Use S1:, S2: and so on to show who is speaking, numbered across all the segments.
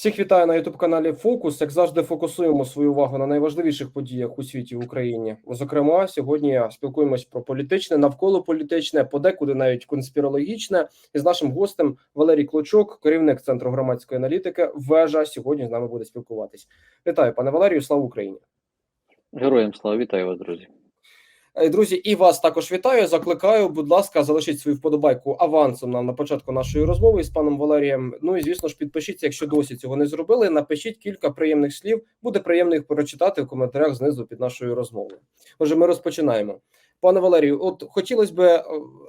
S1: Всіх вітаю на youtube каналі Фокус. Як завжди, фокусуємо свою увагу на найважливіших подіях у світі в Україні. Зокрема, сьогодні спілкуємось про політичне, навколо політичне, подекуди навіть конспірологічне. І з нашим гостем Валерій Клочок, керівник центру громадської аналітики. Вежа сьогодні з нами буде спілкуватись. Вітаю, пане Валерію. Слава Україні!
S2: Героям слава вітаю вас, друзі.
S1: Е, Друзі, і вас також вітаю. Закликаю, будь ласка, залишіть свою вподобайку авансом нам на початку нашої розмови з паном Валерієм. Ну і звісно ж, підпишіться, якщо досі цього не зробили. Напишіть кілька приємних слів. Буде приємно їх прочитати в коментарях знизу під нашою розмовою. Отже, ми розпочинаємо. Пане Валерію, от хотілося б е,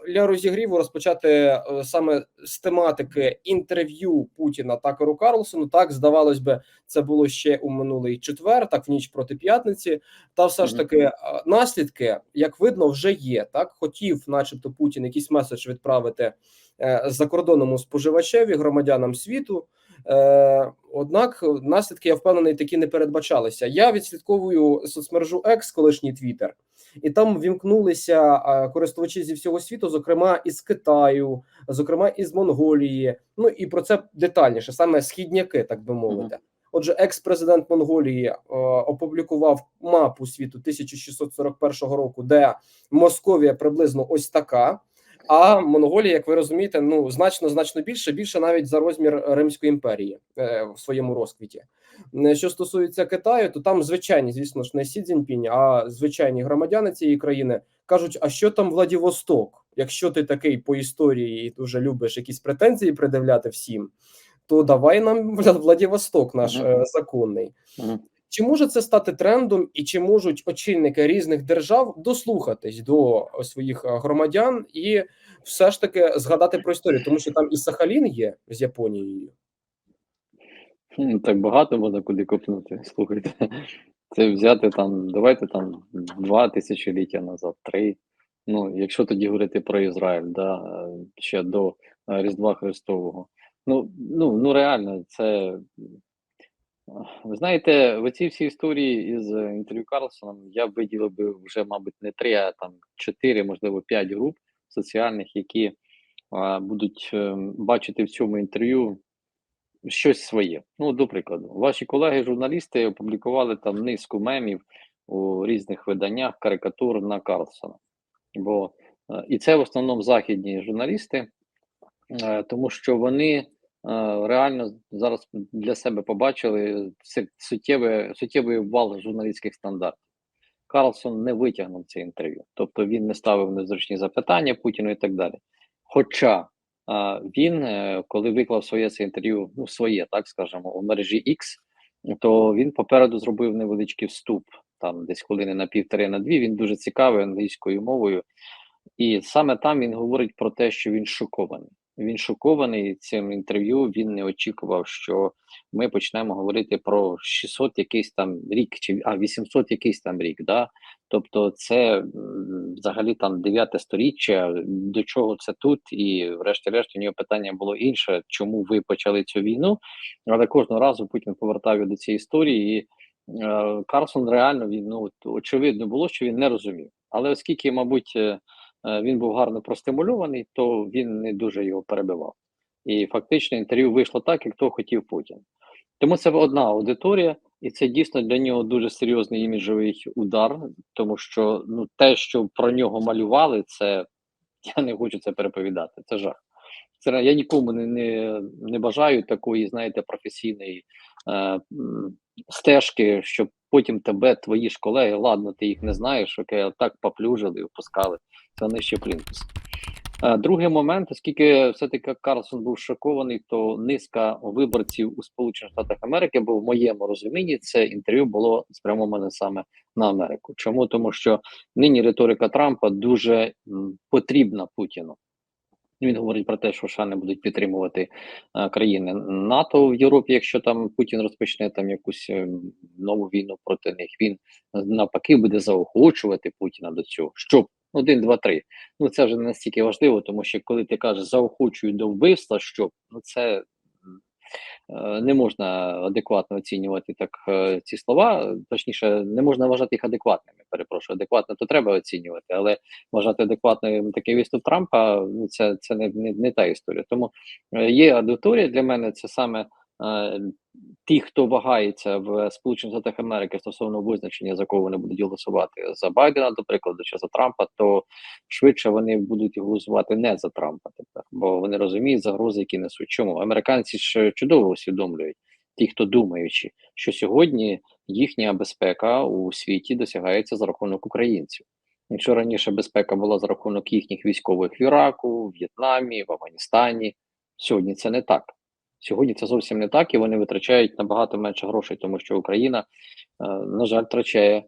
S1: для розігріву розпочати е, саме з тематики інтерв'ю Путіна Такеру Карлсону. Так здавалось би, це було ще у минулий четвер, так в ніч проти п'ятниці. Та все ж таки е, наслідки, як видно, вже є. Так хотів, начебто, Путін якийсь меседж відправити закордонному споживачеві, громадянам світу. Е, однак наслідки я впевнений такі не передбачалися. Я відслідковую соцмережу X, колишній Твіттер, і там вімкнулися е, користувачі зі всього світу, зокрема із Китаю, зокрема із Монголії. Ну і про це детальніше, саме східняки, так би мовити. Отже, екс-президент Монголії е, опублікував мапу світу 1641 року, де Московія приблизно ось така. А Монголія, як ви розумієте, ну значно значно більше, більше навіть за розмір Римської імперії е, в своєму розквіті. Е, Що стосується Китаю, то там звичайні, звісно ж, не Сі Цзіньпінь, а звичайні громадяни цієї країни кажуть: а що там Владивосток? Якщо ти такий по історії і дуже любиш якісь претензії придивляти всім, то давай нам Владивосток наш
S2: Мгм.
S1: е, законний.
S2: Мгм.
S1: Чи може це стати трендом, і чи можуть очільники різних держав дослухатись до своїх е, громадян і все ж таки згадати про історію, тому що там і Сахалін є з Японією.
S2: Так багато можна куди копнути. Слухайте. Це взяти там, давайте там два тисячоліття назад, три. Ну, якщо тоді говорити про Ізраїль, да, е, ще до е, Різдва Христового. Ну, ну, ну реально, це. Ви знаєте, в цій всій історії із е, інтерв'ю Карлсоном я б виділив би вже, мабуть, не три, а там чотири, можливо, п'ять груп соціальних, які а, будуть е, бачити в цьому інтерв'ю щось своє. Ну, до прикладу, ваші колеги-журналісти опублікували там низку мемів у різних виданнях, карикатур на Карлсона. Бо е, і це в основному західні журналісти, е, тому що вони реально зараз для себе побачили суттєвий, суттєвий вал журналістських стандартів. Карлсон не витягнув це інтерв'ю, тобто він не ставив незручні запитання Путіну і так далі. Хоча а, він, е, коли виклав своє це інтерв'ю, ну своє, так скажемо, у мережі X, то він попереду зробив невеличкий вступ, там десь хвилини на півтори на дві. Він дуже цікавий англійською мовою, і саме там він говорить про те, що він шокований. Він шокований цим інтерв'ю. Він не очікував, що ми почнемо говорити про 600 якийсь там рік, чи а 800 якийсь там рік. Да? Тобто, це взагалі там 9 сторіччя. До чого це тут? І, врешті-решт, у нього питання було інше, чому ви почали цю війну? Але кожного разу Путін повертав його до цієї історії. І е, Карсон реально він ну очевидно було, що він не розумів. Але оскільки, мабуть, е, він був гарно простимульований, то він не дуже його перебивав. І фактично інтерв'ю вийшло так, як того хотів Путін. Тому це одна аудиторія, і це дійсно для нього дуже серйозний іміджовий удар, тому що ну те, що про нього малювали, це я не хочу це переповідати. Це жах. Це я нікому не, не, не бажаю такої, знаєте, професійної е, стежки, щоб потім тебе, твої ж колеги, ладно, ти їх не знаєш, окей, так поплюжили і впускали. Це нижче плінтус. Другий момент, оскільки все-таки Карлсон був шокований, то низка виборців у Сполучених Штатах Америки, бо в моєму розумінні це інтерв'ю було спрямоване саме на Америку. Чому? Тому що нині риторика Трампа дуже потрібна Путіну. Він говорить про те, що США не будуть підтримувати е, країни НАТО в Європі, якщо там Путін розпочне там якусь е, нову війну проти них. Він навпаки буде заохочувати Путіна до цього. Щоб один, два, три. Ну це вже не настільки важливо, тому що коли ти кажеш заохочую до вбивства, щоб ну це е, не можна адекватно оцінювати так е, ці слова. Точніше, не можна вважати їх адекватними. Перепрошую, адекватно то треба оцінювати, але вважати адекватним такий виступ Трампа, ну це, це не, не, не та історія. Тому е, є аудиторія для мене, це саме е, ті, хто вагається в Сполучених Штатах Америки стосовно визначення, за кого вони будуть голосувати за Байдена, до прикладу, чи за Трампа, то швидше вони будуть голосувати не за Трампа тепер, бо вони розуміють загрози, які несуть. Чому американці ж чудово усвідомлюють, ті, хто думаючи, що сьогодні їхня безпека у світі досягається за рахунок українців. Якщо раніше безпека була за рахунок їхніх військових в Іраку, в В'єтнамі, в Афганістані, сьогодні це не так. Сьогодні це зовсім не так, і вони витрачають набагато менше грошей, тому що Україна, е, на жаль, втрачає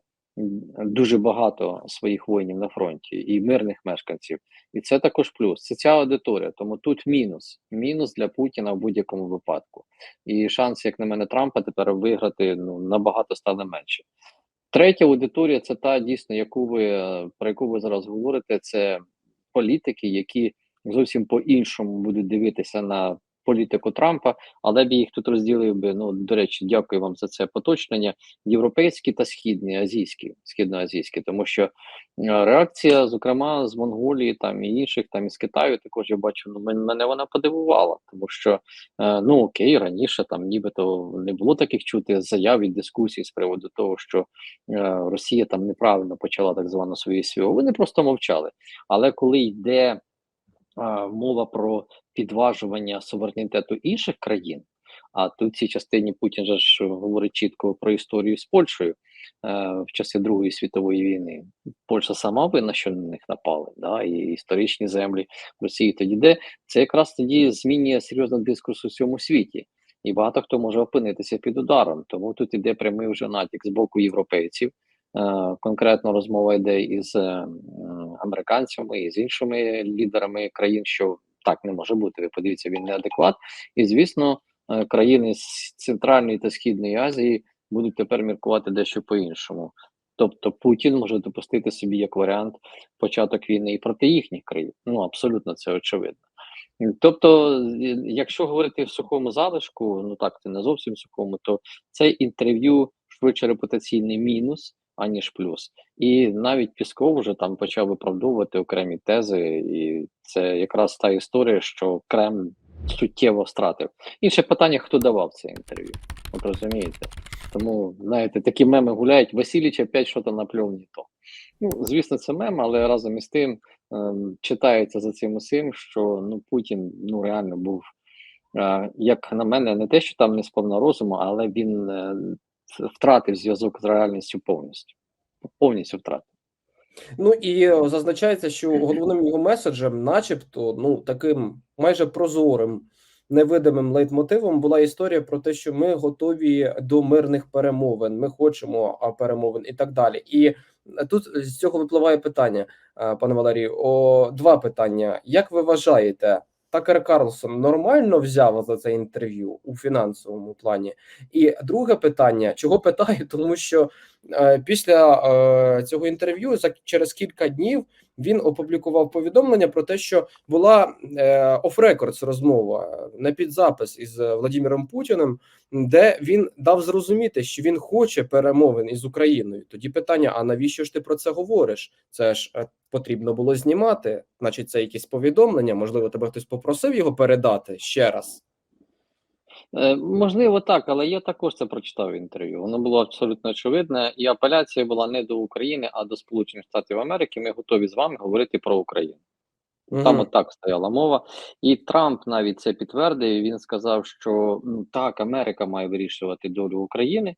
S2: дуже багато своїх воїнів на фронті і мирних мешканців. І це також плюс. Це ця аудиторія. Тому тут мінус. Мінус для Путіна в будь-якому випадку. І шанс, як на мене, Трампа тепер виграти ну набагато стане менше. Третя аудиторія це та дійсно, яку ви е, про яку ви зараз говорите. Це політики, які зовсім по-іншому будуть дивитися на політику Трампа, але б їх тут розділив би. Ну до речі, дякую вам за це поточнення. Європейські та східні, азійські, східноазійські, тому що е, реакція, зокрема, з Монголії, там і інших, там і з Китаю, також я бачу. Ну мене вона подивувала, тому що е, ну окей, раніше там нібито не було таких чути заяв і дискусій з приводу того, що е, Росія там неправильно почала так звану свою СВО. Вони просто мовчали. Але коли йде мова про підважування суверенітету інших країн, а тут в цій частині Путін же ж говорить чітко про історію з Польщею е, в часи Другої світової війни. Польща сама винна, що на них напали, да, і історичні землі Росії тоді де це якраз тоді змінює серйозно дискурс у всьому світі. І багато хто може опинитися під ударом. Тому тут іде прямий вже натяк з боку європейців. Е, конкретно розмова йде із е, американцями і з іншими лідерами країн, що так не може бути. Ви подивіться, він неадекват. І звісно, е, країни з Центральної та Східної Азії будуть тепер міркувати дещо по-іншому. Тобто Путін може допустити собі як варіант початок війни і проти їхніх країн. Ну абсолютно це очевидно. Тобто, якщо говорити в сухому залишку, ну так це не зовсім сухому, то це інтерв'ю швидше репутаційний мінус, аніж плюс. І навіть Пісков вже там почав виправдовувати окремі тези, і це якраз та історія, що Кремль суттєво втратив. Інше питання, хто давав це інтерв'ю. От розумієте? Тому, знаєте, такі меми гуляють, Васильович опять що то наплюв не то. Ну, звісно, це мем, але разом із тим ем, читається за цим усім, що ну Путін ну реально був, е, як на мене, не те, що там не сповна розуму, але він е, втратив зв'язок з реальністю повністю. Повністю втратив.
S1: Ну і е, зазначається, що головним його меседжем, начебто, ну таким майже прозорим, невидимим лейтмотивом була історія про те, що ми готові до мирних перемовин, ми хочемо перемовин і так далі. І е, тут з цього випливає питання, е, пане Валерію. О, два питання. Як ви вважаєте, Такер Карлсон нормально взяв за це інтерв'ю у фінансовому плані? І друге питання: чого питаю? Тому що е, після е, цього інтерв'ю за через кілька днів він опублікував повідомлення про те, що була е, оф-рекордс розмова на підзапис із е, Владимиром Путіним, де він дав зрозуміти, що він хоче перемовин із Україною. Тоді питання: а навіщо ж ти про це говориш? Це ж е, потрібно було знімати. Значить, це якісь повідомлення. Можливо, тебе хтось попросив його передати ще раз.
S2: Е, можливо, так, але я також це прочитав в інтерв'ю. Воно було абсолютно очевидне, і апеляція була не до України, а до Сполучених Штатів Америки. Ми готові з вами говорити про Україну. Там
S1: Мгм.
S2: от так стояла мова, і Трамп навіть це підтвердив. Він сказав, що ну так, Америка має вирішувати долю України.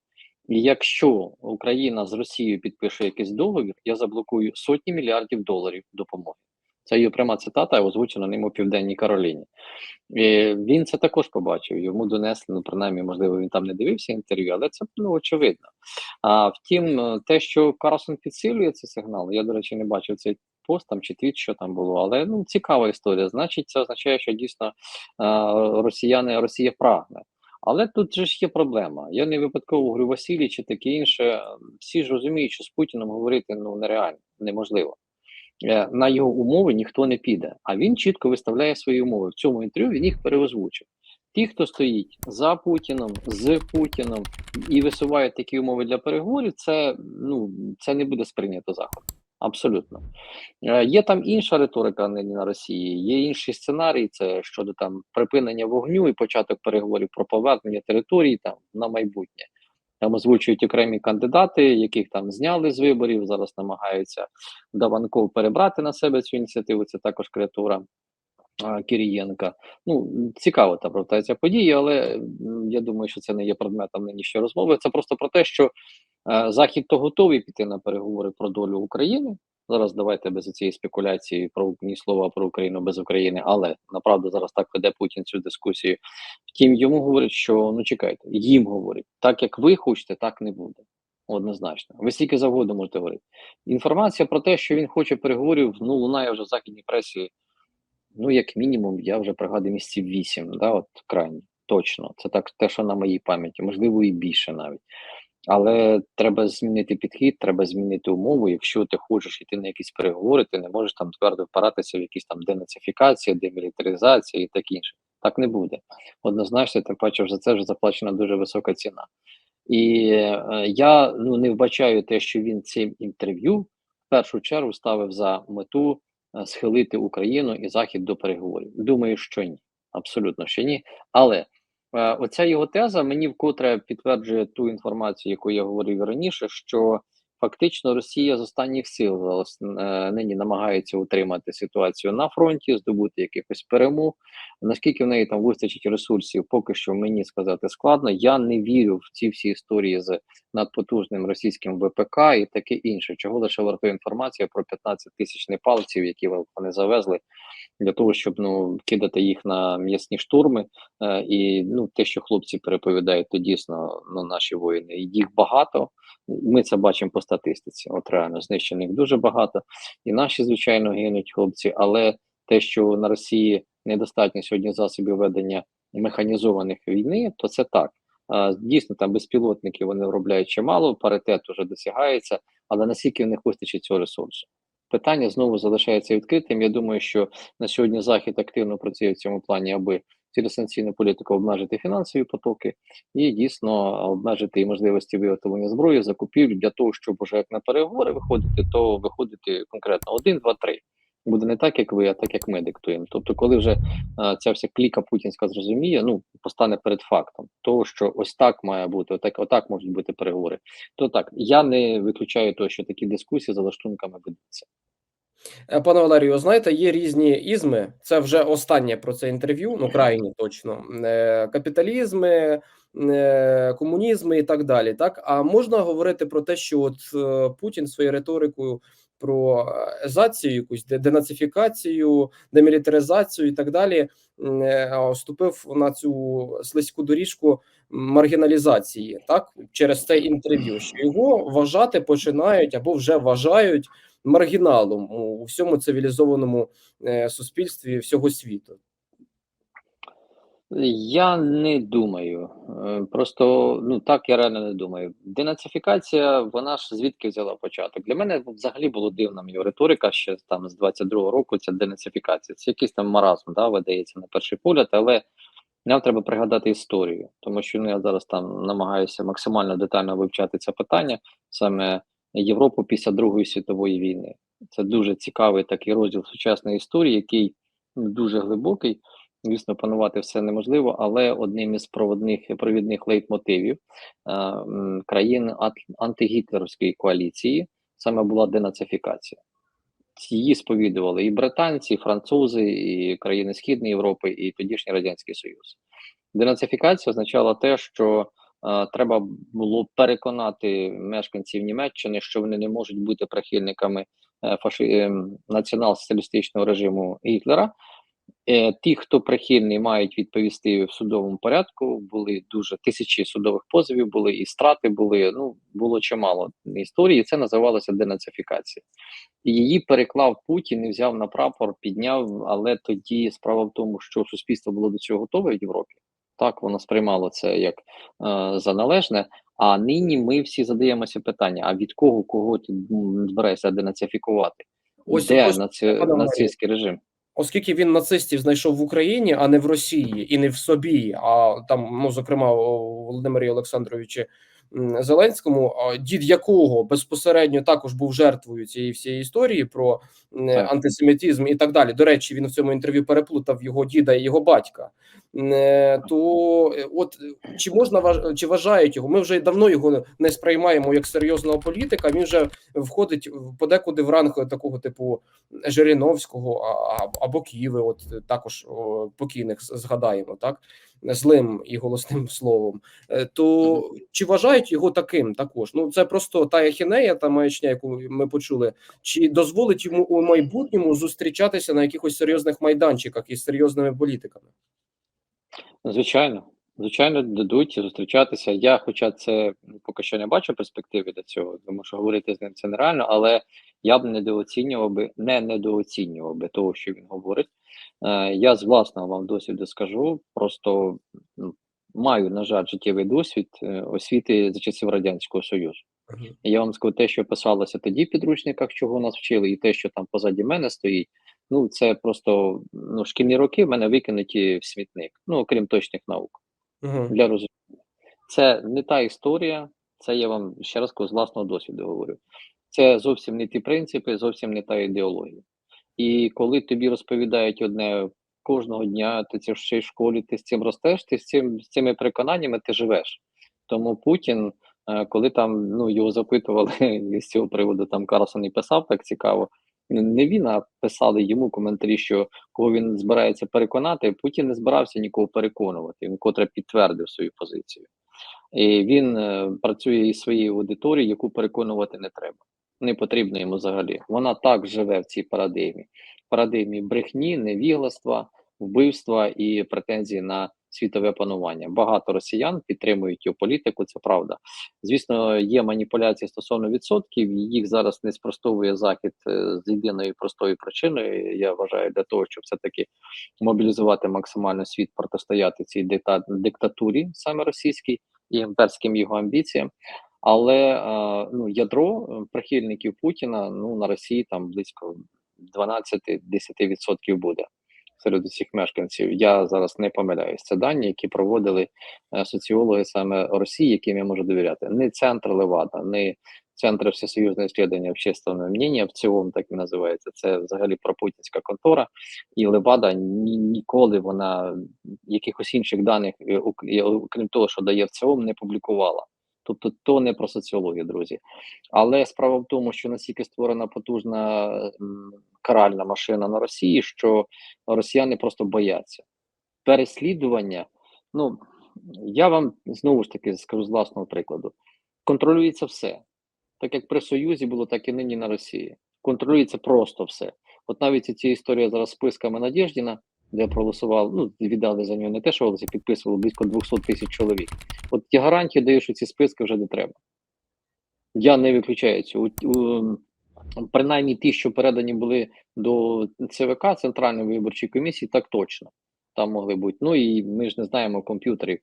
S2: І якщо Україна з Росією підпише якийсь договір, я заблокую сотні мільярдів доларів допомоги. Це його пряма цитата, озвучена ним у Південній Кароліні. І він це також побачив. Йому донесли, ну принаймні, можливо, він там не дивився інтерв'ю, але це ну очевидно. А втім, те, що Карлсон підсилює цей сигнал, я, до речі, не бачив цей пост там чи твіт, що там було, але ну цікава історія. Значить, це означає, що дійсно росіяни Росія прагне. Але тут же ж є проблема. Я не випадково говорю Василій чи таке інше. Всі ж розуміють, що з Путіном говорити ну нереально, неможливо. Е, На його умови ніхто не піде, а він чітко виставляє свої умови. В цьому інтерв'ю він їх переозвучив. Ті, хто стоїть за Путіном, з Путіном і висуває такі умови для переговорів, це ну це не буде сприйнято заходом. Абсолютно. Е, Є там інша риторика нині на Росії, є інший сценарій, це щодо там припинення вогню і початок переговорів про повернення територій там на майбутнє. Там озвучують окремі кандидати, яких там зняли з виборів. Зараз намагаються Даванков перебрати на себе цю ініціативу. Це також креатура а, Кирієнка. Ну цікаво та провертається подія, але я думаю, що це не є предметом нинішньої розмови. Це просто про те, що е, Захід то готовий піти на переговори про долю України. Зараз давайте без цієї спекуляції про ні слова про Україну без України, але направду зараз так веде Путін цю дискусію. Втім, йому говорять, що ну чекайте, їм говорять, так як ви хочете, так не буде. Однозначно, ви стільки завгодно можете говорити. Інформація про те, що він хоче переговорів, ну лунає вже в західній пресі. Ну, як мінімум, я вже пригадую місяців вісім, да, от крайні, точно. Це так те, що на моїй пам'яті, можливо, і більше навіть. Але треба змінити підхід, треба змінити умови. Якщо ти хочеш йти на якісь переговори, ти не можеш там твердо впиратися в якісь там денацифікації, демілітаризації і таке інше. Так не буде. Однозначно, так бачив, за це вже заплачена дуже висока ціна. І е, я ну не вбачаю те, що він цим інтерв'ю в першу чергу ставив за мету е, схилити Україну і Захід до переговорів. Думаю, що ні, абсолютно що ні. Але оця його теза мені вкотре підтверджує ту інформацію, яку я говорив раніше, що фактично Росія з останніх сил е, нині намагається утримати ситуацію на фронті, здобути якихось перемог. Наскільки в неї там вистачить ресурсів, поки що мені сказати складно. Я не вірю в ці всі історії з надпотужним російським ВПК і таке інше. Чого лише вартує інформація про 15 тисяч непалців, які вони завезли для того, щоб ну кидати їх на м'ясні штурми. Е, і ну те, що хлопці переповідають, то дійсно ну наші воїни їх багато. Ми це бачимо по статистиці. От реально знищених дуже багато, і наші звичайно гинуть хлопці, але те, що на Росії недостатньо сьогодні засобів ведення механізованих війни, то це так. Дійсно, там безпілотники вони виробляють чимало, паритет вже досягається, але наскільки в них вистачить цього ресурсу? Питання знову залишається відкритим. Я думаю, що на сьогодні Захід активно працює в цьому плані, аби через політику обмежити фінансові потоки і дійсно обмежити і можливості виготовлення зброї, закупівлі для того, щоб уже як на переговори виходити, то виходити конкретно один, два, три. Буде не так, як ви, а так як ми диктуємо. Тобто, коли вже а, ця вся кліка путінська зрозуміє, ну постане перед фактом того, що ось так має бути, отак, отак можуть бути переговори. То так я не виключаю того, що такі дискусії за лаштунками ведуться.
S1: Е, Пане Валерію, знаєте, є різні ізми. Це вже останнє про це інтерв'ю, ну крайні точно Е, капіталізми, е, комунізми і так далі. Так, а можна говорити про те, що от Путін своєю риторикою про езацію, якусь де- денацифікацію, демілітаризацію і так далі, е, вступив на цю слизьку доріжку маргіналізації, так через це інтерв'ю, що його вважати починають або вже вважають маргіналом у всьому цивілізованому е, суспільстві всього світу.
S2: Я не думаю. Е, Просто ну так я реально не думаю. Денацифікація, вона ж звідки взяла початок? Для мене взагалі було дивна його риторика ще там з 22-го року. Ця денацифікація. Це якийсь там маразм, да, видається на перший погляд, але нам треба пригадати історію, тому що ну, я зараз там намагаюся максимально детально вивчати це питання, саме Європу після Другої світової війни. Це дуже цікавий такий розділ сучасної історії, який дуже глибокий. Звісно, панувати все неможливо, але одним із проводних провідних лейтмотивів е, країн антигітлерівської коаліції саме була денацифікація. Її сповідували і британці, і французи, і країни Східної Європи, і тодішній Радянський Союз. Денацифікація означала те, що е, треба було переконати мешканців Німеччини, що вони не можуть бути прихильниками е, фаши... е, націонал-соціалістичного режиму Гітлера. Е, ті, хто прихильний, мають відповісти в судовому порядку. Були дуже тисячі судових позовів, були і страти були. Ну було чимало історії. Це називалося денацифікація. Її переклав Путін і взяв на прапор, підняв. Але тоді справа в тому, що суспільство було до цього готове в Європі. Так воно сприймало це як е, за належне. А нині ми всі задаємося питання: а від кого кого ти збираєшся денацифікувати?
S1: Ось-
S2: Де
S1: ось,
S2: наці... нацистський режим?
S1: Оскільки він нацистів знайшов в Україні, а не в Росії, і не в собі, а там, ну зокрема, у Володимирі Олександровичі Зеленському, дід якого безпосередньо також був жертвою цієї всієї історії про антисемітизм і так далі. До речі, він в цьому інтерв'ю переплутав його діда і його батька. Е, То е, от чи можна чи вважають його? Ми вже давно його не сприймаємо як серйозного політика. Він вже входить подекуди в ранг такого типу Жириновського або Києви. От е, також покійних згадаємо, так злим і голосним словом. Е, То чи вважають його таким також? Ну це просто та ахінея, та маячня, яку ми почули. Чи дозволить йому у майбутньому зустрічатися на якихось серйозних майданчиках із серйозними політиками?
S2: Звичайно, звичайно, дадуть зустрічатися. Я, хоча це ну, поки що не бачу перспективи для цього, тому що говорити з ним це нереально, але я б недооцінював би, не недооцінював би того, що він говорить. Е, я з власного вам досвіду скажу, просто ну, маю, на жаль, життєвий досвід е, освіти за часів Радянського Союзу. Я вам скажу те, що писалося тоді в підручниках, чого нас вчили, і те, що там позаді мене стоїть. Ну, це просто ну, шкільні роки в мене викинуті в смітник, ну окрім точних наук
S1: Угу.
S2: для розуміння. Це не та історія, це я вам ще раз кажу, з власного досвіду говорю. Це зовсім не ті принципи, зовсім не та ідеологія. І коли тобі розповідають одне кожного дня, ти це ще й в школі, ти з цим ростеш, ти з цим з цими переконаннями ти живеш. Тому Путін, е, коли там ну його запитували з цього приводу, там Карлсон і писав так цікаво. Не він, а писали йому коментарі, що кого він збирається переконати. Путін не збирався нікого переконувати. Він котре підтвердив свою позицію. І він е, працює із своєю аудиторією, яку переконувати не треба. Не потрібно йому взагалі. Вона так живе в цій парадигмі. Парадигмі брехні, невігластва, вбивства і претензії на світове панування. Багато росіян підтримують його політику, це правда. Звісно, є маніпуляції стосовно відсотків. Їх зараз не спростовує захід е, з єдиною простою причиною. Я вважаю, для того, щоб все таки мобілізувати максимально світ, протистояти цій дикта- диктатурі, саме російській і імперським його амбіціям. Але е, ну ядро е, прихильників Путіна ну на Росії там близько 12-10% буде серед усіх мешканців. Я зараз не помиляюсь. Це дані, які проводили е, соціологи саме Росії, яким я можу довіряти. Не центр Левада, не центр всесоюзного исследования общественного мнения, в цілому так і називається. Це взагалі пропутінська контора, і Левада ні, ніколи вона якихось інших даних, окрім того, що дає в цілому, не публікувала. Тобто, то не про соціологію, друзі. Але справа в тому, що настільки створена потужна каральна машина на Росії, що росіяни просто бояться переслідування. Ну я вам знову ж таки скажу з власного прикладу: контролюється все. Так як при Союзі було, так і нині на Росії. Контролюється просто все. От навіть ці історія зараз з списками Надєждіна, де проголосували, ну віддали за нього не те, що голоси підписували близько 200 тисяч чоловік. От я гарантію даю, що ці списки вже не треба. Я не виключаю цього. Принаймні ті, що передані були до ЦВК Центральної виборчої комісії, так точно там могли бути. Ну і ми ж не знаємо комп'ютери,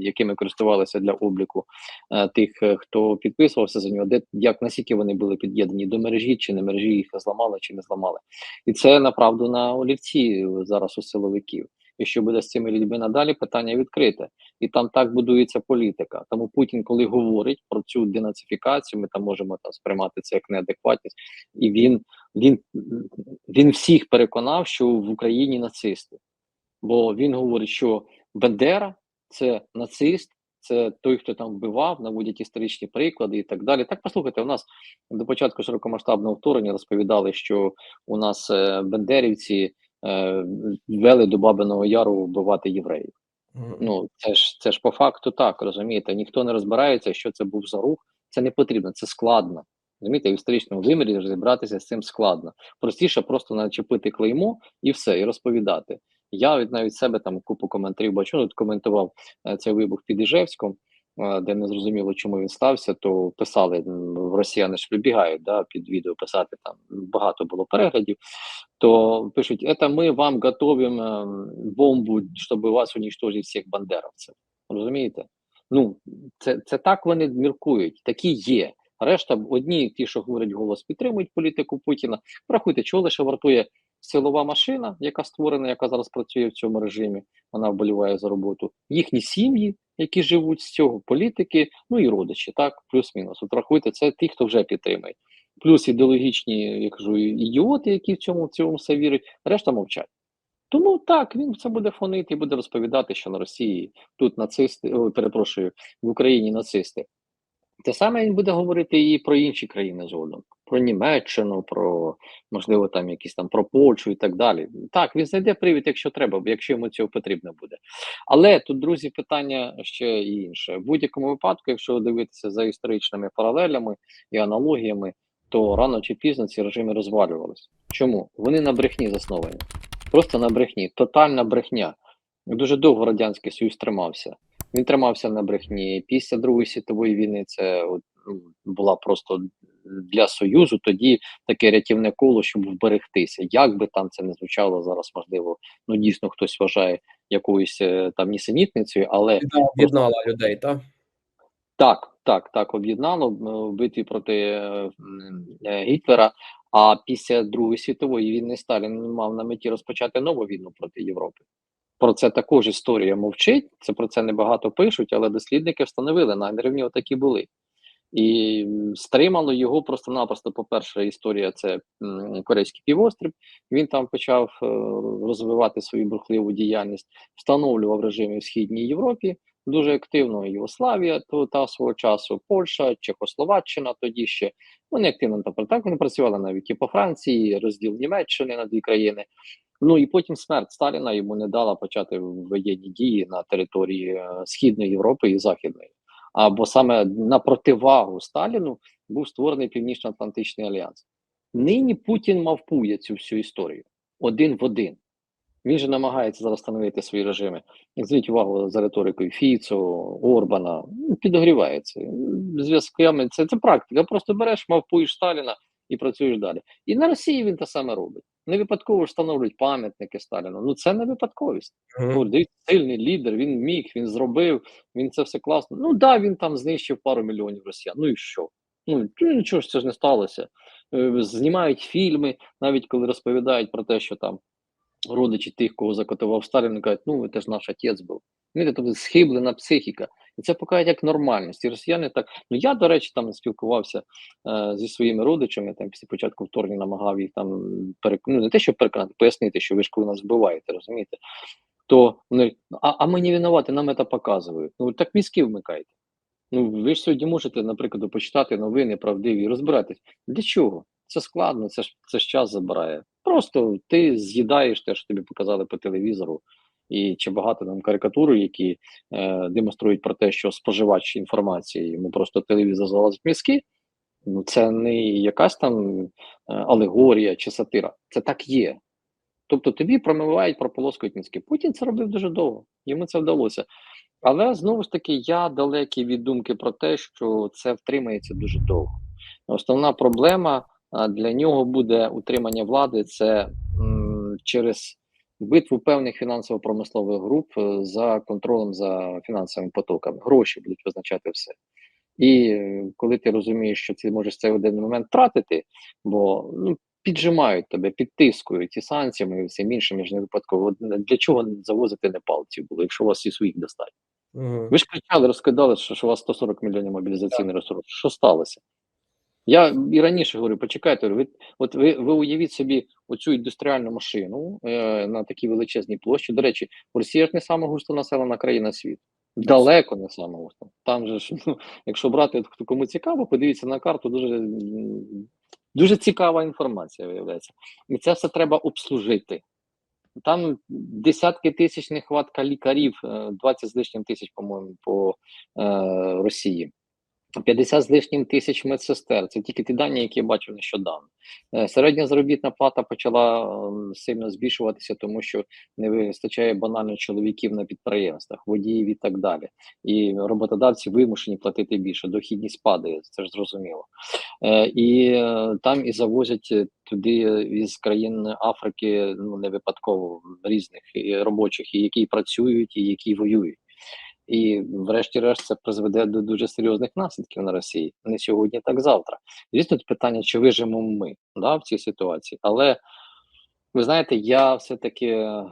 S2: якими користувалися для обліку е, тих, е, хто підписувався за нього, де як наскільки вони були під'єднані до мережі, чи не мережі їх зламали, чи не зламали. І це направду на олівці зараз у силовиків. І що буде з цими людьми надалі, питання відкрите. І там так будується політика. Тому Путін, коли говорить про цю денацифікацію, ми там можемо там сприймати це як неадекватність, і він він, він всіх переконав, що в Україні нацисти. Бо він говорить, що Бендера це нацист, це той, хто там вбивав, наводять історичні приклади і так далі. Так, послухайте, у нас до початку широкомасштабного вторгнення розповідали, що у нас е, бендерівці е, вели до Бабиного Яру вбивати євреїв. Ну це ж це ж по факту так розумієте. Ніхто не розбирається, що це був за рух. Це не потрібно, це складно. Розумієте, в історичному вимірі розібратися з цим складно. Простіше просто начепити клеймо і все, і розповідати. Я від навіть себе там купу коментарів бачу. Тут коментував е, цей вибух під Іжевськом, е, де не зрозуміло, чому він стався. То писали росіяни ж вибігають да, під відео писати там багато було переглядів. То пишуть: це ми вам готуємо ем, бомбу, щоб вас уничтожити всіх бандеровців. Розумієте? Ну це, це так вони міркують, такі є. Решта одні, ті, що говорять голос, підтримують політику Путіна. Рахуйте, чого лише вартує силова машина, яка створена, яка зараз працює в цьому режимі, вона вболіває за роботу, їхні сім'ї, які живуть з цього, політики, ну і родичі, так, плюс-мінус. От рахуйте, це ті, хто вже підтримує. Плюс ідеологічні, я кажу, ідіоти, які в цьому, в цьому все вірять, решта мовчать. Тому так, він це буде фонити і буде розповідати, що на Росії тут нацисти, о, перепрошую, в Україні нацисти. Те саме він буде говорити і про інші країни згодом, про Німеччину, про можливо там якісь там про Польщу і так далі. Так, він знайде привід, якщо треба, якщо йому цього потрібно буде. Але тут, друзі, питання ще і інше. В будь-якому випадку, якщо дивитися за історичними паралелями і аналогіями, то рано чи пізно ці режими розвалювалися. Чому? Вони на брехні засновані. Просто на брехні, тотальна брехня. Дуже довго радянський союз тримався. Він тримався на брехні. Після Другої світової війни це от, ну, була просто для Союзу тоді таке рятівне коло, щоб вберегтися. Як би там це не звучало зараз, можливо, ну дійсно хтось вважає якоюсь е, там нісенітницею, але
S1: об'єднала людей, так?
S2: так, так, так об'єднало е, в битві проти е, Гітлера. А після Другої світової війни Сталін мав на меті розпочати нову війну проти Європи. Про це також історія мовчить. Це про це небагато пишуть, але дослідники встановили наміри в нього такі були. І стримало його просто-напросто. По-перше, історія це Корейський півострів. Він там почав е, розвивати свою бурхливу діяльність, встановлював режими в Східній Європі дуже активно. Югославія то та свого часу, Польща, Чехословаччина тоді ще. Вони активно там так вони працювали навіть і по Франції, розділ Німеччини на дві країни. Ну і потім смерть Сталіна йому не дала почати воєнні дії на території е, Східної Європи і Західної. Або саме на противагу Сталіну був створений Північно-Атлантичний альянс. Нині Путін мавпує цю всю історію один в один. Він же намагається зараз встановити свої режими. І Зверніть увагу за риторикою Фіцо, Орбана, ну, підогрівається. Зв'язками це, це практика. Просто береш, мавпуєш Сталіна і працюєш далі. І на Росії він те саме робить. Не випадково встановлюють пам'ятники Сталіну. Ну це не випадковість. Ну, сильний лідер, він міг, він зробив, він це все класно. Ну да, він там знищив пару мільйонів росіян. Ну і що? Ну ну, нічого ж це ж не сталося. Е, Знімають фільми, навіть коли розповідають про те, що там родичі тих, кого закотував Сталін, кажуть, ну це ж наш отець був. Тобто схиблена психіка. І це показує як нормальність. І росіяни так. Ну я, до речі, там спілкувався е, зі своїми родичами, там після початку вторгнення намагав їх там перек... ну, не те, щоб переконати, пояснити, що ви ж коли нас вбиваєте, розумієте? То вони, а, а ми не винуваті, нам це показують. Ну так мізки вмикайте. Ну ви ж сьогодні можете, наприклад, почитати новини правдиві і розбиратись. Для чого? Це складно, це ж це ж час забирає. Просто ти з'їдаєш те, що тобі показали по телевізору, і чи багато там карикатур, які е, демонструють про те, що споживач інформації йому просто телевізор залазить в мізки. Ну це не якась там е, алегорія чи сатира. Це так є. Тобто тобі промивають прополоскують мізки. Путін це робив дуже довго, йому це вдалося. Але знову ж таки, я далекий від думки про те, що це втримається дуже довго. Основна проблема для нього буде утримання влади це м, через битву певних фінансово-промислових груп е, за контролем за фінансовими потоками. Гроші будуть визначати все. І е, коли ти розумієш, що ти можеш цей один момент втратити, бо ну, піджимають тебе, підтискують і санкціями, і всім іншим, ж не випадково. Для чого завозити непалців було, якщо у вас і своїх достатньо?
S1: Мгм.
S2: Ви ж кричали, розкидали, що, що у вас 140 мільйонів мобілізаційний ресурс. Що сталося? Я і раніше говорю, почекайте, ви, от ви, ви уявіть собі оцю індустріальну машину е, на такій величезній площі. До речі, Росія ж не сама густо населена країна світу. Далеко не сама густо. Там же ж, ну, якщо брати, кому цікаво, подивіться на карту, дуже, дуже цікава інформація виявляється. І це все треба обслужити. Там десятки тисяч нехватка лікарів, е, 20 з лишнім тисяч, по-моєму, по е, Росії. 50 з лишнім тисяч медсестер. Це тільки ті дані, які я бачив нещодавно. Е, Середня заробітна плата почала ем, сильно збільшуватися, тому що не вистачає банально чоловіків на підприємствах, водіїв і так далі. І роботодавці вимушені платити більше. Дохідність падає, це ж зрозуміло. Е, І е, там і завозять туди із країн Африки, ну не випадково різних і робочих, і які працюють, і які воюють. І, врешті-решт, це призведе до дуже серйозних наслідків на Росії. Не сьогодні, так завтра. Звісно, питання, чи вижимо ми да, в цій ситуації, але Ви знаєте, я все-таки е,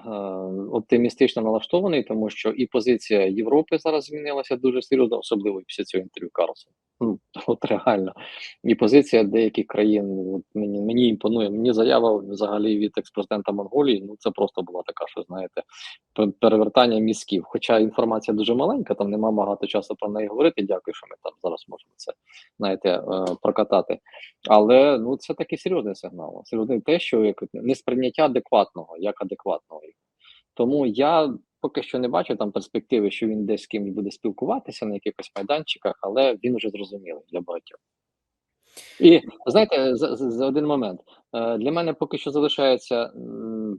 S2: оптимістично налаштований, тому що і позиція Європи зараз змінилася дуже серйозно, особливо після цього інтерв'ю Карлсона. Ну от реально, і позиція деяких країн от мені мені імпонує. Мені заява взагалі від експрезидента Монголії. Ну це просто була така, що знаєте, перевертання мізків. Хоча інформація дуже маленька, там нема багато часу про неї говорити. Дякую, що ми там зараз можемо це знаєте е, прокатати. Але ну це такий серйозний сигнал. Серйозний те, що як несприйняття адекватного, як адекватного. Тому я поки що не бачу там перспективи, що він десь з кимось буде спілкуватися на якихось майданчиках, але він уже зрозумілий для багатьох. І знаєте, за, за, за один момент е, для мене поки що залишається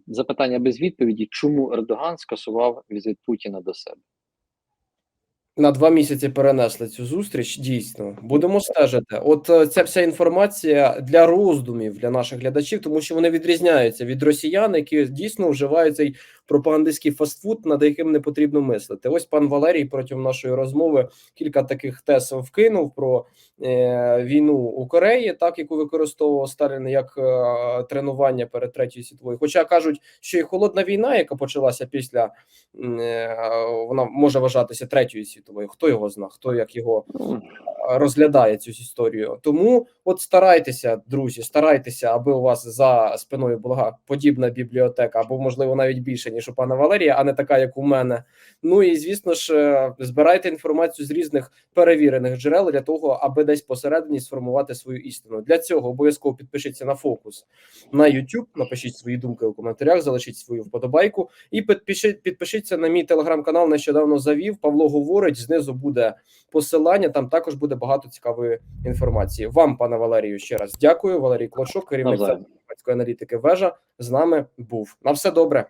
S2: запитання без відповіді, чому Ердоган скасував візит Путіна до себе.
S1: На два місяці перенесли цю зустріч. Дійсно, будемо стежити. От е, ця вся інформація для роздумів для наших глядачів, тому що вони відрізняються від росіян, які дійсно вживають цей пропагандистський фастфуд, над яким не потрібно мислити. Ось пан Валерій протягом нашої розмови кілька таких тез вкинув про е, війну у Кореї, так яку використовував Сталін як е, тренування перед третьою світовою. Хоча кажуть, що і холодна війна, яка почалася після е, вона може вважатися третьою світовою. Хто його зна, хто як його
S2: Ну,
S1: розглядає цю історію. Тому от старайтеся, друзі, старайтеся, аби у вас за спиною була подібна бібліотека, або можливо навіть більше ніж у пана Валерія, а не така, як у мене. Ну і звісно ж, е, збирайте інформацію з різних перевірених джерел для того, аби десь посередині сформувати свою істину. Для цього обов'язково підпишіться на фокус на YouTube, напишіть свої думки у коментарях, залишіть свою вподобайку і підпишіть, підпишіться на мій телеграм-канал. Нещодавно завів. Павло говорить. Знизу буде посилання. Там також буде багато цікавої інформації. Вам, пане Валерію, ще раз дякую. Валерій Клочок, керівник громадської аналітики. Вежа з нами був. На все добре.